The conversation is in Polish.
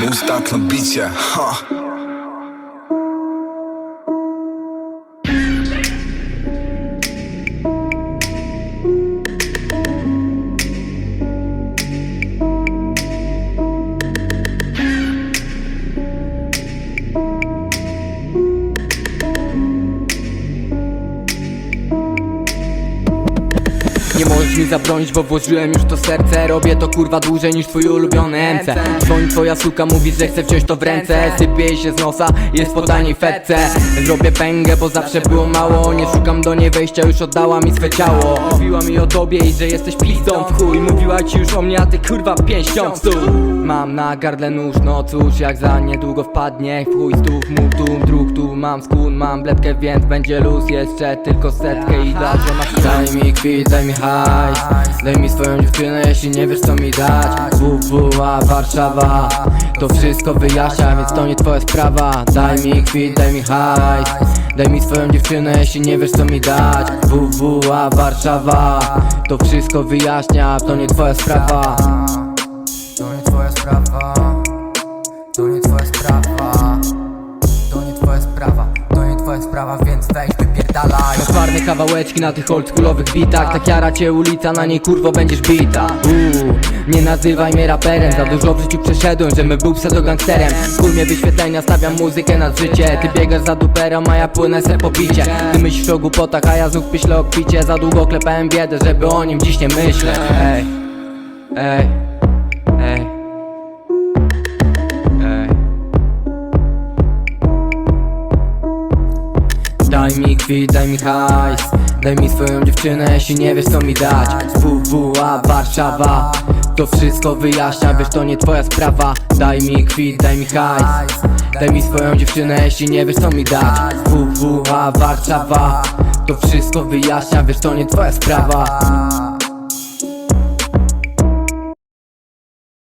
Mustak na bicie, ha Nie możesz mi zabronić, bo włożyłem już to serce. Robię to kurwa dłużej niż twój ulubiony MC Dzwoni twoja suka, mówi, że chce wziąć to w ręce. Sypie się z nosa, jest po taniej fetce. Zrobię pęgę, bo zawsze było mało. Nie szukam do niej wejścia, już oddała mi swe ciało. Mówiła mi o tobie i że jesteś pizdą. W chuj Mówiła ci już o mnie, a ty kurwa pięścią w stół Mam na gardle nóż, no cóż, jak za niedługo wpadnie W chuj stów, mów tu, dróg tu Mam skun, mam bledkę, więc będzie luz. Jeszcze tylko setkę i da żona. Daj mi kwit, daj mi Daj. Mi swoją dziewczynę, jeśli nie wiesz co mi dać. WWA Warszawa To wszystko wyjaśnia, więc to nie twoja sprawa. Daj mi kwit, daj mi hajs. Daj mi swoją dziewczynę, jeśli nie wiesz co mi dać. WWA Warszawa To wszystko wyjaśnia, to nie twoja sprawa Czarne kawałeczki na tych oldschoolowych bitach. Tak jara cię ulica, na niej kurwo będziesz bita. Uuu, nie nazywaj mnie raperem. Za dużo w życiu przeszedłem, żebym był pseudo-gangsterem. Chuj mnie wyświetlenia, stawiam muzykę nad życie. Ty biegasz za duperą, a ja płynę se po bicie. Ty myślisz o głupotach, a ja znów myślę o Za długo klepałem biedę, żeby o nim dziś nie myśleć Ej, ej, ej Daj mi kwit, daj mi hajs. Daj mi swoją dziewczynę, jeśli nie wiesz co mi dać. WWA Warszawa. To wszystko wyjaśnia, wiesz to nie twoja sprawa. Daj mi kwit, daj mi hajs. Daj mi swoją dziewczynę, jeśli nie wiesz co mi dać. WWA Warszawa. To wszystko wyjaśnia, wiesz to nie twoja sprawa